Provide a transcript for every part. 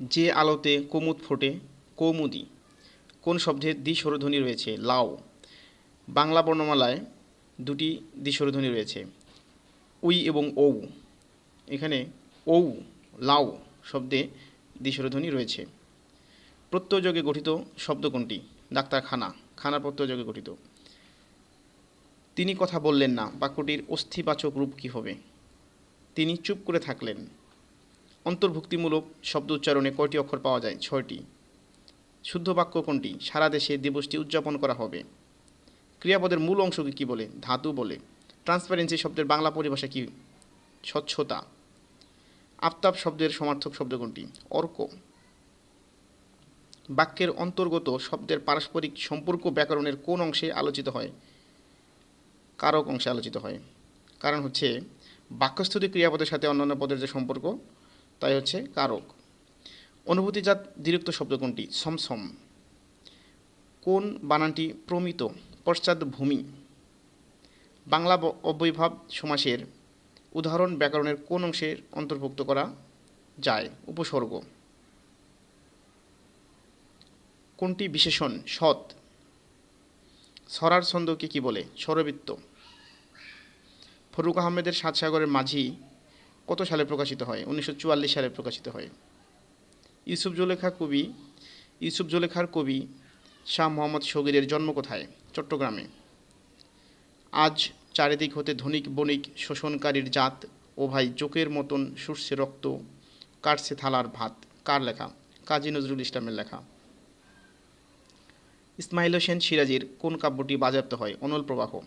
যে আলোতে কুমুদ ফোটে, কৌমুদি। কোন শব্দের দ্বিস্বরধ্বনি রয়েছে? লাও। বাংলা বর্ণমালায় দুটি দ্বিস্বরধ্বনি রয়েছে। উই এবং ঔ। এখানে ঔ, লাও শব্দে দ্বিস্বরধ্বনি রয়েছে। প্রত্যয়যোগে গঠিত শব্দ কোনটি? ডাক্তারখানা খানা। প্রত্যয়যোগে গঠিত। তিনি কথা বললেন না। বাক্যটির অস্থিবাচক রূপ কী হবে? তিনি চুপ করে থাকলেন। অন্তর্ভুক্তিমূলক শব্দ উচ্চারণে কয়টি অক্ষর পাওয়া যায়? ছয়টি। শুদ্ধ বাক্য কোনটি? সারা দেশে দিবসটি উদযাপন করা হবে। ক্রিয়াপদের মূল অংশকে কী বলে? ধাতু বলে। ট্রান্সপারেন্সি শব্দের বাংলা পরিভাষা কি? স্বচ্ছতা। আফতাব শব্দের সমার্থক শব্দ কোনটি? অর্ক। বাক্যের অন্তর্গত শব্দের পারস্পরিক সম্পর্ক ব্যাকরণের কোন অংশে আলোচিত হয়? কারক অংশে আলোচিত হয়। কারণ হচ্ছে বাক্যস্তুতি ক্রিয়াপদের সাথে অন্যান্য পদের যে সম্পর্ক তাই হচ্ছে কারক। অনুভূতিজাত দ্বিরুক্ত শব্দ কোনটি? সমসম কোন বানানটি প্রমিত? পশ্চাৎভূমি বাংলা অব্যয়ভাব সমাসের উদাহরণ ব্যাকরণের কোন অংশের অন্তর্ভুক্ত করা যায়? উপসর্গ। কোনটি বিশেষণ? সৎ। সরার ছন্দকে কি বলে? স্বরবৃত্ত ফরুক আহমেদের সাত সাগরের মাঝি কত সালে প্রকাশিত হয়? উনিশশো চুয়াল্লিশ সালে প্রকাশিত হয়। ইউসুফ জুলেখা কবি, ইউসুফ জুলেখার কবি শাহ মোহাম্মদ শগিরের জন্ম কোথায়? চট্টগ্রামে। আজ চারিদিক হতে ধনিক বণিক শোষণকারীর জাত, ও ভাই চোখের মতন সুরসে রক্ত, কাটছে থালার ভাত। কার লেখা? কাজী নজরুল ইসলামের লেখা। ইসমাইল হোসেন সিরাজির কোন কাব্যটি বাজেয়াপ্ত হয়? অনল প্রবাহ।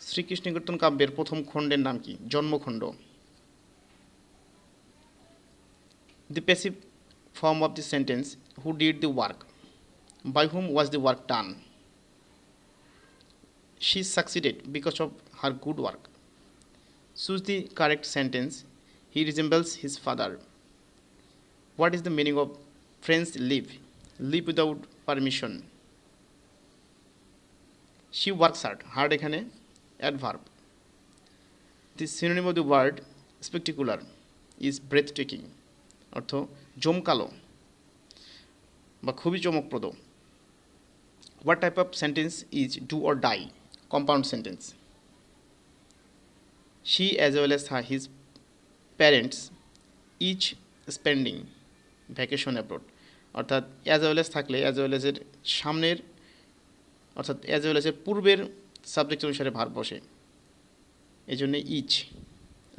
শ্রীকৃষ্ণ কীর্তন কাব্যের প্রথম খণ্ডের নাম কি জন্মখণ্ড The passive form of the sentence who did the work by whom was the work done she succeeded because of her good work choose the correct sentence he resembles his father what is the meaning of friends leave leave without permission she works hard hard এখানে adverb. The synonym of the word spectacular is breathtaking, অর্থ জমকালো বা খুবই চমকপ্রদ। What type of sentence is do or die compound sentence she as well as his parents each spending vacation abroad অর্থাৎ as well থাকলে as well সামনের, অর্থাৎ as well পূর্বের সাবজেক্ট অনুসারে ভার বসে। এই জন্যে each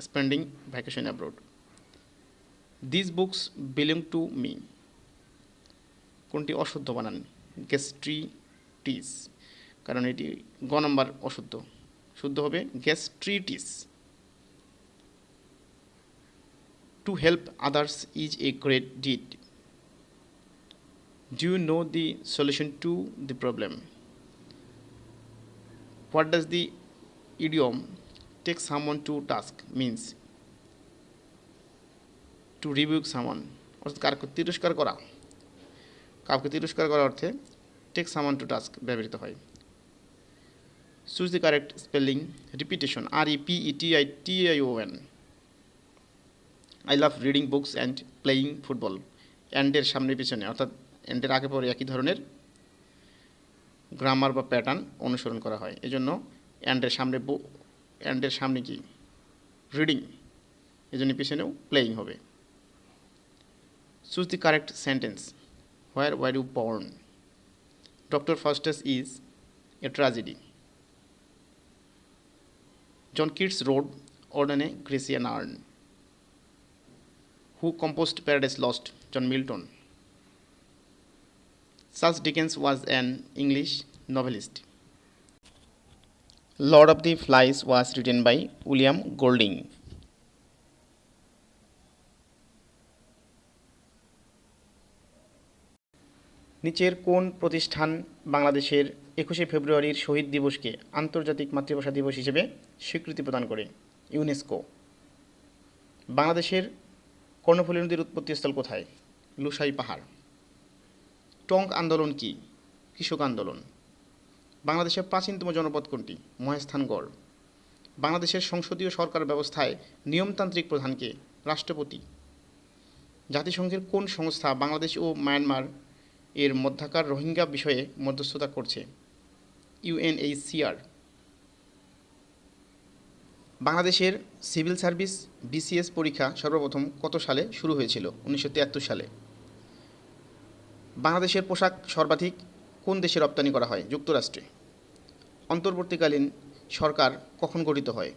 spending vacation abroad this books belong to me কোনটি অশুদ্ধ বানান? গ্যাস্ট্রিটিস কারণ এটি গ নম্বর অশুদ্ধ। শুদ্ধ হবে gastritis to help others is a great deed do you know the solution to the problem what does the idiom take someone to task means to review someone অর্থাৎ কারকে তিরস্কার করা। কাউকে তিরস্কার করার অর্থে টেক সামান টু টাস্ক ব্যবহৃত হয়। Choose the correct spelling repetition R E P E T I T I O N I love reading books and playing football অ্যান্ডের সামনে পিছনে, অর্থাৎ অ্যান্ডের আগে পরে একই ধরনের গ্রামার বা প্যাটার্ন অনুসরণ করা হয়। এজন্য অ্যান্ডের সামনে বো অ্যান্ডের সামনে কি? রিডিং এজন্য পিছনেও প্লেয়িং হবে। Choose the correct sentence where were you born doctor Faustus is a tragedy John Keats wrote ode on Grecian urn who composed Paradise Lost John Milton Charles Dickens was an English novelist. Lord of the Flies was written by William Golding. নিচের কোন প্রতিষ্ঠান বাংলাদেশের একুশে ফেব্রুয়ারির শহীদ দিবসকে আন্তর্জাতিক মাতৃভাষা দিবস হিসেবে স্বীকৃতি প্রদান করে ইউনেস্কো বাংলাদেশের কর্ণফুলী নদীর উৎপত্তিস্থল কোথায় লুসাই পাহাড় টঙ্ক আন্দোলন কি? কৃষক আন্দোলন। বাংলাদেশের প্রাচীনতম জনপদ কোনটি? মহেস্থানগড় বাংলাদেশের সংসদীয় সরকার ব্যবস্থায় নিয়মতান্ত্রিক প্রধানকে রাষ্ট্রপতি। জাতিসংঘের কোন সংস্থা বাংলাদেশ ও মায়ানমার এর মধ্যাকার রোহিঙ্গা বিষয়ে মধ্যস্থতা করছে? ইউএনএইচসিআর বাংলাদেশের সিভিল সার্ভিস বিসিএস পরীক্ষা সর্বপ্রথম কত সালে শুরু হয়েছিল? উনিশশো তিয়াত্তর সালে। বাংলাদেশের পোশাক সর্বাধিক কোন দেশে রপ্তানি করা হয়? যুক্তরাষ্ট্রে। অন্তর্বর্তীকালীন সরকার কখন গঠিত হয়?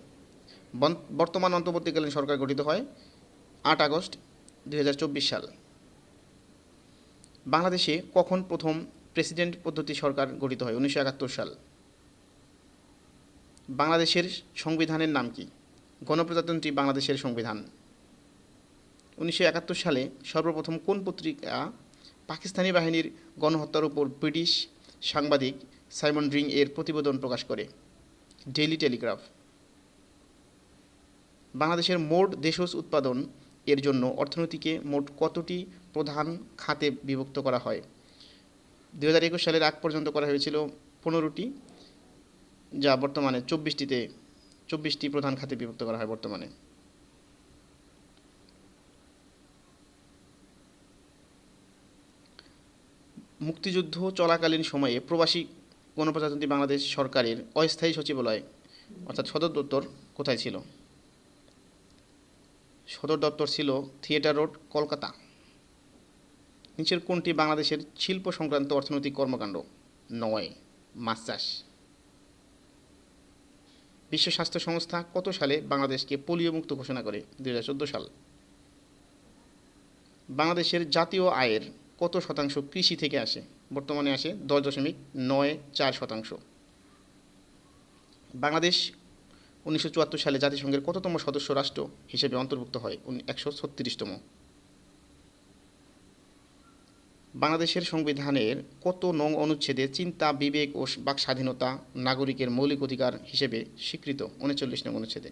বর্তমান অন্তর্বর্তীকালীন সরকার গঠিত হয় আট আগস্ট দু হাজার চব্বিশ সাল। বাংলাদেশে কখন প্রথম প্রেসিডেন্ট পদ্ধতি সরকার গঠিত হয়? উনিশশো একাত্তর সাল। বাংলাদেশের সংবিধানের নাম কি? গণপ্রজাতন্ত্রী বাংলাদেশের সংবিধান। উনিশশো একাত্তর সালে সর্বপ্রথম কোন পত্রিকা পাকিস্তানি বাহিনীর গণহত্যার উপর ব্রিটিশ সাংবাদিক সাইমন ড্রিং এর প্রতিবেদন প্রকাশ করে। Daily Telegraph. বাংলাদেশের মোট দেশজ উৎপাদন এর জন্য অর্থনীতিকে মোট কতটি প্রধান খাতে বিভক্ত করা হয়? দু হাজার একুশ সালের আগ পর্যন্ত করা হয়েছিল পনেরোটি, যা বর্তমানে চব্বিশটিতে, চব্বিশটি প্রধান খাতে বিভক্ত করা হয় বর্তমানে। মুক্তিযুদ্ধ চলাকালীন সময়ে প্রবাসী গণপ্রজাতন্ত্রী বাংলাদেশ সরকারের অস্থায়ী সচিবালয়, অর্থাৎ সদর দপ্তর কোথায় ছিল? সদর দপ্তর ছিল থিয়েটার রোড, কলকাতা। নিচের কোনটি বাংলাদেশের শিল্প সংক্রান্ত অর্থনৈতিক কর্মকাণ্ড। নয় মাছ চাষ বিশ্ব স্বাস্থ্য সংস্থা কত সালে বাংলাদেশকে পোলিও মুক্ত ঘোষণা করে? দু হাজার চোদ্দ সাল। বাংলাদেশের জাতীয় আয়ের কত শতাংশ কৃষি থেকে আসে? বর্তমানে আসে দশ দশমিক নয় চার শতাংশ। বাংলাদেশ উনিশশো চুয়াত্তর সালে জাতিসংঘের কততম সদস্য রাষ্ট্র হিসেবে অন্তর্ভুক্ত হয়? একশো ছত্রিশতম। বাংলাদেশের সংবিধানের কত নং অনুচ্ছেদে চিন্তা, বিবেক ও বাক স্বাধীনতা নাগরিকের মৌলিক অধিকার হিসেবে স্বীকৃত? উনচল্লিশ নং অনুচ্ছেদে।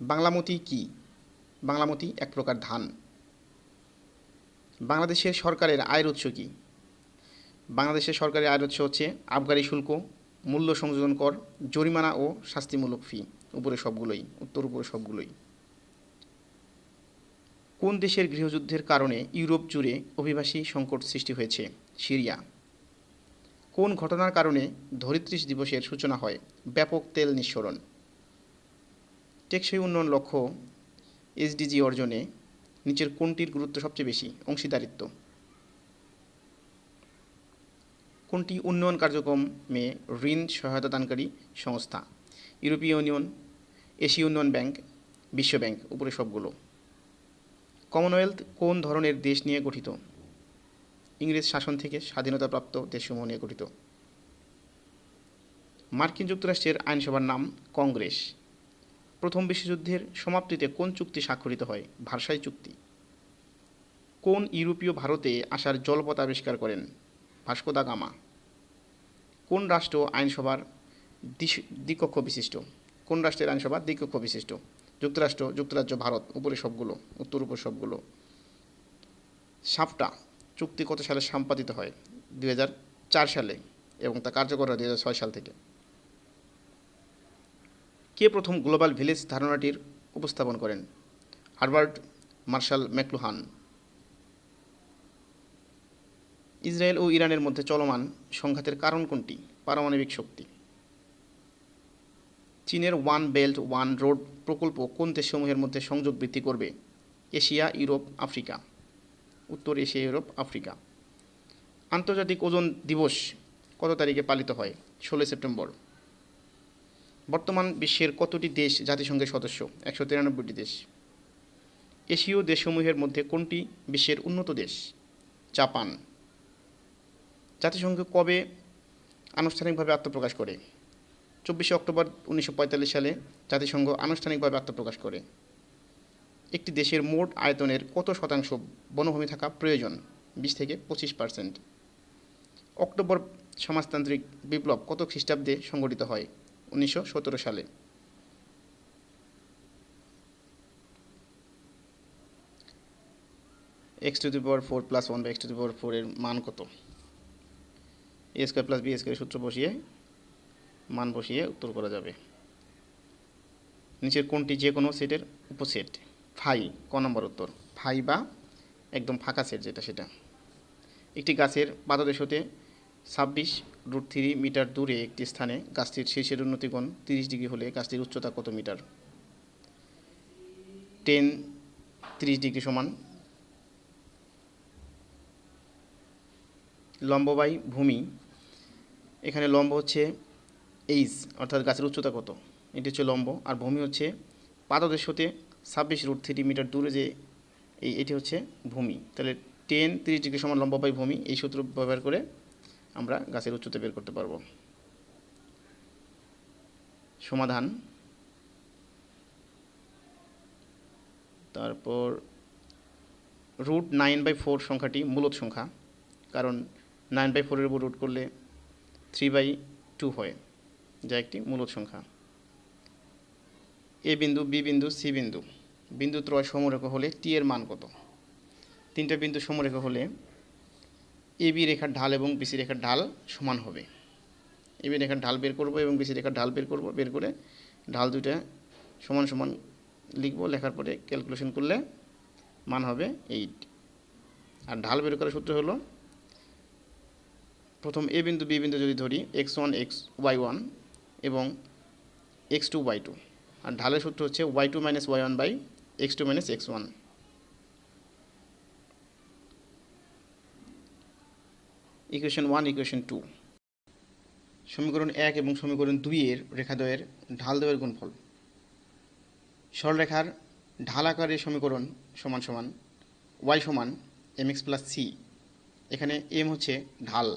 বাংলামতি কি? বাংলামতি এক প্রকার ধান। বাংলাদেশের সরকারের আয়ের উৎস কি? বাংলাদেশের সরকারের আয়ের উৎস হচ্ছে আবগারি শুল্ক, মূল্য সংযোজন কর, জরিমানা ও শাস্তিমূলক ফি উপরে সবগুলোই, উত্তর উপরে সবগুলোই। কোন দেশের গৃহযুদ্ধের কারণে ইউরোপ জুড়ে অভিবাসী সংকট সৃষ্টি হয়েছে? সিরিয়া। কোন ঘটনার কারণে ধরিত্রী দিবসের সূচনা হয়? ব্যাপক তেল নিঃসরণ। টেকসই উন্নয়ন লক্ষ্য এসডিজি অর্জনে নিচের কোনটির গুরুত্ব সবচেয়ে বেশি? অংশীদারিত্ব। কোনটি উন্নয়ন কার্যক্রমে ঋণ সহায়তা দানকারী সংস্থা? ইউরোপীয় ইউনিয়ন, এশীয় উন্নয়ন ব্যাংক, বিশ্ব ব্যাংক, উপরে সবগুলো। কমনওয়েলথ কোন ধরনের দেশ নিয়ে গঠিত? ইংরেজ শাসন থেকে স্বাধীনতাপ্রাপ্ত দেশসমূহ নিয়ে গঠিত। মার্কিন যুক্তরাষ্ট্রের আইনসভার নাম কংগ্রেস। প্রথম বিশ্বযুদ্ধের সমাপ্তিতে কোন চুক্তি স্বাক্ষরিত হয়? ভার্সাই চুক্তি। কোন ইউরোপীয় ভারতে আসার জলপথ আবিষ্কার করেন? Vasco da Gama. কোন রাষ্ট্র আইনসভার দ্বিকক্ষ বিশিষ্ট? কোন রাষ্ট্রের আইনসভা দ্বিকক্ষ বিশিষ্ট? যুক্তরাষ্ট্র, যুক্তরাজ্য, ভারত, উপরে সবগুলো, উত্তর উপর সবগুলো। সাপটা চুক্তি কত সালে সম্পাদিত হয়? দু হাজার চার সালে এবং তা কার্যকর হয় দুই হাজার ছয় সাল থেকে। কে প্রথম গ্লোবাল ভিলেজ ধারণাটির উপস্থাপন করেন? Herbert Marshall McLuhan. ইসরায়েল ও ইরানের মধ্যে চলমান সংঘাতের কারণ কোনটি? পারমাণবিক শক্তি। চীনের ওয়ান বেল্ট, ওয়ান রোড প্রকল্প কোন দেশসমূহের মধ্যে সংযোগ বৃদ্ধি করবে? Asia, Europe, Africa. উত্তর এশিয়া, ইউরোপ, আফ্রিকা। আন্তর্জাতিক ওজন দিবস কত তারিখে পালিত হয়? ষোলোই সেপ্টেম্বর। বর্তমান বিশ্বের কতটি দেশ জাতিসংঘের সদস্য? একশো তিরানব্বইটি দেশ। এশীয় দেশসমূহের মধ্যে কোনটি বিশ্বের উন্নত দেশ? জাপান। জাতিসংঘ কবে আনুষ্ঠানিকভাবে আত্মপ্রকাশ করে? চব্বিশে অক্টোবর উনিশশো পঁয়তাল্লিশ সালে জাতিসংঘ আনুষ্ঠানিকভাবে আত্মপ্রকাশ করে। একটি দেশের মোট আয়তনের কত শতাংশ বনভূমি থাকা প্রয়োজন? বিশ থেকে পঁচিশ পার্সেন্ট। অক্টোবর সমাজতান্ত্রিক বিপ্লব কত খ্রিস্টাব্দে সংগঠিত হয়? উনিশশো সতেরো সালে। X to the power four plus one বা এক্স টু দি পাওয়ার ফোরের মান কত? A square plus B square সূত্র বসিয়ে, মান বসিয়ে উত্তর করা যাবে। নিচের কোনটি? যে কোনো সেটের উপসেট। ফাই, ক নম্বর উত্তর। ফাই বা একদম ফাঁকা সেট যেটা সেটা। একটি গাছের পাদদেশ হতে ছাব্বিশ রুট থ্রি মিটার দূরে একটি স্থানে গাছটির শীর্ষের উন্নতিকোণ তিরিশ ডিগ্রি হলে গাছটির উচ্চতা কত মিটার? টেন, তিরিশ ডিগ্রি সমান। লম্ব বাই ভূমি। এখানে লম্ব হচ্ছে এইচ, অর্থাৎ গাছের উচ্চতা কত? এটি হচ্ছে লম্ব। আর ভূমি হচ্ছে পাদদেশ হতে ছাব্বিশ রুট থ্রি মিটার দূরে যে এই, এটি হচ্ছে ভূমি। তাহলে টেন, তিরিশ ডিগ্রি সমান লম্ব বাই ভূমি, এই সূত্র ব্যবহার করে আমরা গাছের উচ্চতা বের করতে পারব। সমাধান। তারপর রুট নাইন বাই ফোর সংখ্যাটি মূলত সংখ্যা, কারণ নাইন বাই ফোরের উপর রুট করলে থ্রি বাই টু হয়, যা একটি মূলত সংখ্যা। এ বিন্দু, বি বিন্দু, সি বিন্দু। বিন্দু ত্রয় সমরেখা হলে টি এর মান কত? তিনটা বিন্দু সমরেখা হলে এ বি রেখার ঢাল এবং বিসি রেখার ঢাল সমান হবে। এ বি রেখার ঢাল বের করব এবং বিসি রেখার ঢাল বের করব, বের করে ঢাল দুটা সমান সমান লিখব। লেখার পরে ক্যালকুলেশন করলে মান হবে এইট। আর ঢাল বের করার সূত্র হলো, প্রথম এ বিন্দু, বি বিন্দু যদি ধরি, X one, X Y one এবং এক্স টু ওয়াই টু। আর ঢালের সূত্র হচ্ছে Y two minus Y one by X two minus X one. Equation one equation two সমীকরণ এক এবং সমীকরণ দুইয়ের রেখাদ্বয়ের ঢাল দ্বয়ের গুণফল। সরলরেখার ঢাল আকারের সমীকরণ সমান সমান ওয়াই সমান এম এক্স প্লাস সি এখানে এম হচ্ছে ঢাল।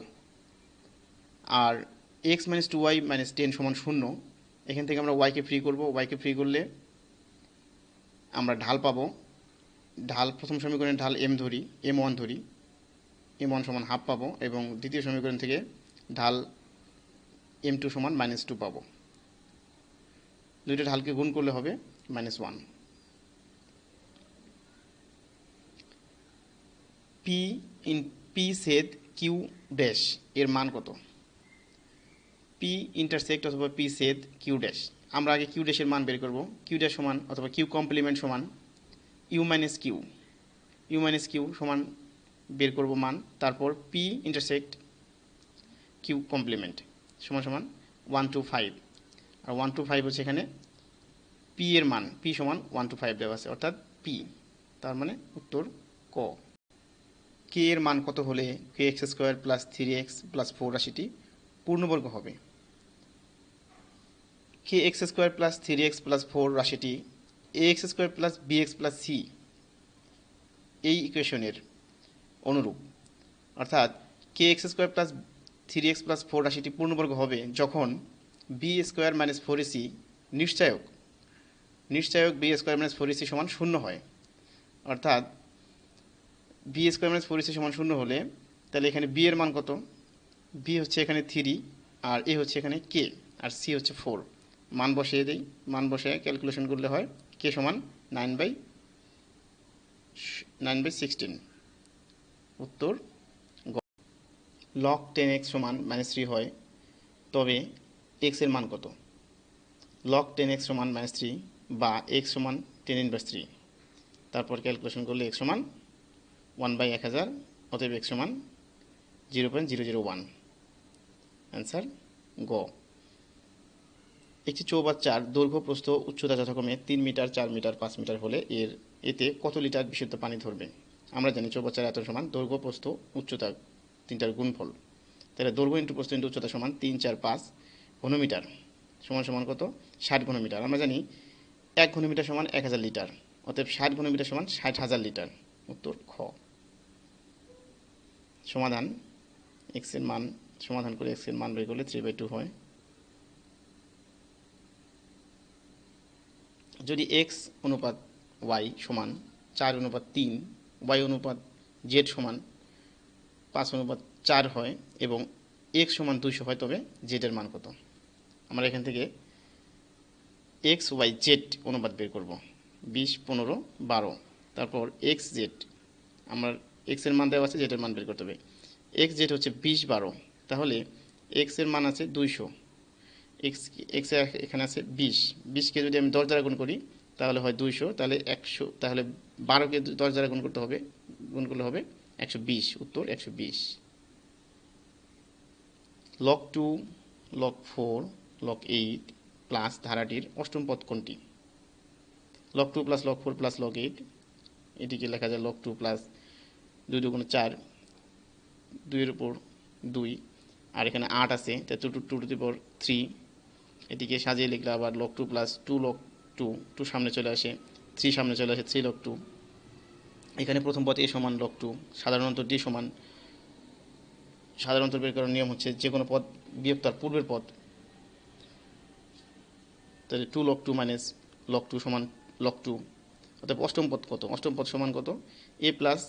আর X minus two Y minus ten সমান শূন্য। এখান থেকে আমরা ওয়াইকে ফ্রি করব। ওয়াইকে ফ্রি করলে আমরা ঢাল পাবো। ঢাল, প্রথম সমীকরণের ঢাল এম ধরি এম ওয়ান ধরি। এম ওয়ান সমান হাফ পাবো এবং দ্বিতীয় সমীকরণ থেকে ঢাল এম টু সমান মাইনাস টু পাবো। দুইটা ঢালকে গুণ করলে হবে minus one P in P সেদ কিউ ড্যাশ এর মান কত? পি ইন্টারসেক্ট অথবা পি সেদ কিউ ড্যাশ আমরা আগে কিউ ড্যাশের মান বের করব। কিউ ড্যাশ সমান অথবা কিউ কমপ্লিমেন্ট সমান U minus Q U minus Q সমান বের করব মান, তারপর পি ইন্টারসেক্ট কিউ কমপ্লিমেন্ট সমান সমান ওয়ান টু ফাইভ আর ওয়ান টু ফাইভ হচ্ছে এখানে পি এর মান পি সমান ওয়ান টু ফাইভ দেওয়া আছে, অর্থাৎ পি তার মানে উত্তর ক। কে এর মান কত হলে K X square plus three X plus four রাশিটি পূর্ণবর্গ হবে? K X square plus three X plus four রাশিটি A X square plus B X plus C এই ইকুয়েশনের অনুরূপ। অর্থাৎ K X square plus three X plus four রাশিটি পূর্ণবর্গ হবে যখন B square minus four AC নিশ্চয়ক নিশ্চয়ক B square minus four AC সমান শূন্য হয়। অর্থাৎ B square minus four AC সমান শূন্য হলে তাহলে এখানে বি এর মান কত? বি হচ্ছে এখানে থ্রি আর এ হচ্ছে এখানে কে আর সি হচ্ছে ফোর মান বসিয়ে দিই, মান বসে ক্যালকুলেশন করলে হয় কে সমান nine by nine by sixteen উত্তর লক টেন এক্স সমান মাইনাস থ্রি হয়, তবে এক্সের মান কত? লক টেন এক্স সমান মাইনাস থ্রি বা এক্স সমান টেন ইনভার্স থ্রি তারপর ক্যালকুলেশন করলে এক্স সমান ওয়ান বাই এক হাজার, অতএব এক্স সমান zero point zero zero one answer গ। একটি চৌবাচ্চার দৈর্ঘ্য প্রস্থ উচ্চতা যথাক্রমে তিন মিটার, চার মিটার, পাঁচ মিটার হলে এর, এতে কত লিটার বিশুদ্ধ পানি ধরবে? আমরা জানি চৌবাচ্চার এত সমান, দৈর্ঘ্য, প্রস্থ, উচ্চতা তিনটার গুণফল। তাহলে দৈর্ঘ্য ইন্টু প্রস্থ ইন্টু উচ্চতা সমান তিন, চার, পাঁচ ঘনমিটার। সমান সমান কত? ষাট ঘনমিটার। আমরা জানি এক ঘনমিটার সমান এক হাজার লিটার। অতএব ষাট ঘনমিটার সমান ষাট হাজার লিটার। উত্তর খ। সমাধান। এক্সের মান, সমাধান করে এক্সের মান বের করলে থ্রি বাই টু হয়। যদি এক্স অনুপাত ওয়াই সমান, চার অনুপাত তিন ওয়াই অনুপাত জেড সমান পাঁচ অনুপাত চার হয় এবং এক্স সমান দুইশো হয়, তবে জেডের মান কত? আমরা এখান থেকে এক্স ওয়াই জেড অনুপাত বের করব। বিশ, পনেরো, বারো। তারপর এক্স জেড আমার এক্সের মান দেওয়া আছে জেডের মান বের করতে হবে। এক্স জেড হচ্ছে বিশ, বারো। তাহলে এক্সের মান আছে দুইশো। এক্স এক্স এখানে আছে বিশ। বিশকে যদি আমি দশ দ্বারা গুণ করি, তাহলে হয় দুইশো। তাহলে একশো, তাহলে বারোকে দশ দ্বারা গুণ করতে হবে, গুণ করলে হবে একশো বিশ, উত্তর একশো বিশ। Log two log four log eight plus ধারাটির অষ্টম পদ কোনটি? Log two plus log four plus log eight এটিকে লেখা যায় লক টু প্লাস দুই দুগুণ চার, দুইয়ের উপর দুই, আর এখানে আট আছে তা two two two two power three এটিকে সাজিয়ে লিখলে আবার log two plus two log two two সামনে চলে আসে থ্রি সামনে চলে আসে থ্রি লক টু এখানে প্রথম পদ এ সমান লক টু সাধারণত ডি সমান। সাধারণত বের করার নিয়ম হচ্ছে যে কোনো পদ বিয়োগ তার পূর্বের পদ তাহলে two log two minus log two সমান লক টু অর্থাৎ অষ্টম পদ কত? অষ্টম পদ সমান কত? A plus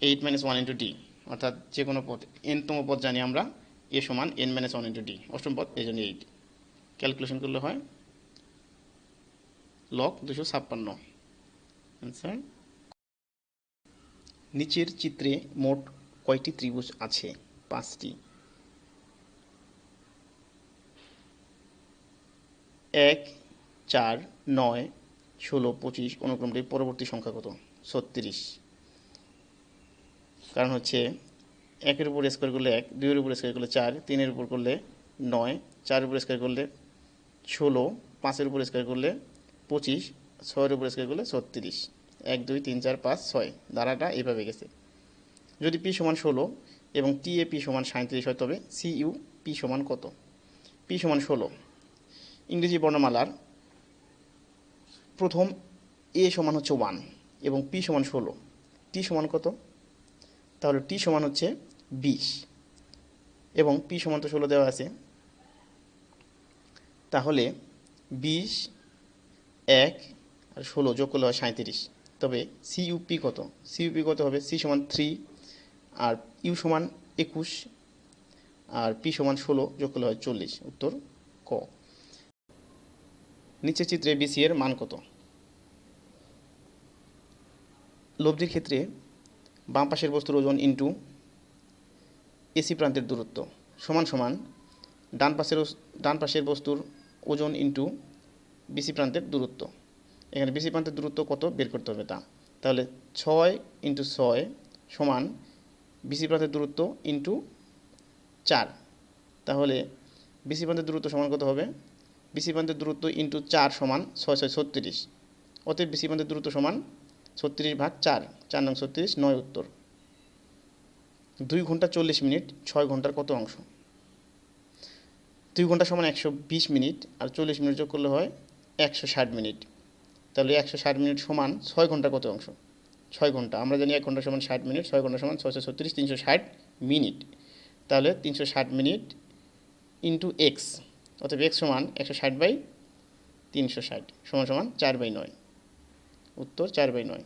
eight minus one into D অর্থাৎ যে কোনো পদ এনতম পদ জানি আমরা এ সমান N minus one into D অষ্টম পদ এই জন্য এইট ক্যালকুলেশন করলে হয় লক দুশো ছাপ্পান্ন। অ্যান্সার নিচের চিত্রে মোট কয়টি ত্রিভুজ আছে? পাঁচটি। এক, চার, নয়, ষোলো, পঁচিশ, অনুক্রমটি পরবর্তী সংখ্যা কত? ছত্রিশ। কারণ হচ্ছে একের উপর স্কোয়ার করলে এক, দুইয়ের উপর স্কোয়ার করলে চার, তিনের উপর করলে নয়, চারের উপর স্কোয়ার করলে ষোলো, পাঁচের উপর স্কোয়ার করলে পঁচিশ, ছয়ের উপরে স্কোয়ার করলে ছত্রিশ। এক, দুই, তিন, চার, পাঁচ, ছয়। ধারাটা এইভাবে গেছে। যদি পি সমান ষোলো এবং টি এ পি সমান সাঁত্রিশ হয়, তবে সি ইউ পি সমান কত? পি সমান ষোলো। ইংরেজি বর্ণমালার প্রথম এ সমান হচ্ছে ওয়ান এবং পি সমান ষোলো। টি সমান কত? তাহলে টি সমান হচ্ছে বিশ এবং পি সমান তো ষোলো দেওয়া আছে। তাহলে বিশ এক আর ষোলো যোগ করলে হয় সাঁত্রিশ তবে সিইউপি কত? সিইউপি কত হবে? সি সমান থ্রি আর ইউ সমান একুশ আর পি সমান ষোলো যোগ করলে হয় চল্লিশ। উত্তর ক। নিচের চিত্রে বিসি এর মান কত? লব্ধির ক্ষেত্রে বাম পাশের বস্তুর ওজন ইন্টু এসি প্রান্তের দূরত্ব সমান সমান ডান পাশের ডান পাশের বস্তুর ওজন ইন্টু বিসি প্রান্তের দূরত্ব। এখানে বিসি প্রান্তের দূরত্ব কত? বের করতে হবে তা। তাহলে ছয় ইন্টু ছয় সমান বিসি প্রান্তের দূরত্ব ইন্টু চার। তাহলে বিসি প্রান্তের দূরত্ব সমান কত হবে? বিসি প্রান্তের দূরত্ব ইন্টু চার সমান ছয় ছয় ছত্রিশ। অতএব বিসি প্রান্তের দূরত্ব সমান ছত্রিশ ভাগ চার। চার নং ছত্রিশ, নয় উত্তর। দুই ঘণ্টা চল্লিশ মিনিট, ছয় ঘণ্টার কত অংশ? দুই ঘণ্টা সমান একশো বিশ মিনিট, আর চল্লিশ মিনিট যোগ করলে হয় একশো ষাট মিনিট। তাহলে একশো ষাট মিনিট সমান ছয় ঘণ্টা কত অংশ? ছয় ঘণ্টা। আমরা জানি এক ঘণ্টা সমান ষাট মিনিট, ছয় ঘণ্টা সমান ছয়শো ছত্রিশ, তিনশো ষাট মিনিট। তাহলে তিনশো ষাট মিনিট ইন্টু এক্স, অতএব এক্স সমান একশো ষাট বাই তিনশো ষাট, সমান সমান চার বাই নয়। উত্তর চার বাই নয়।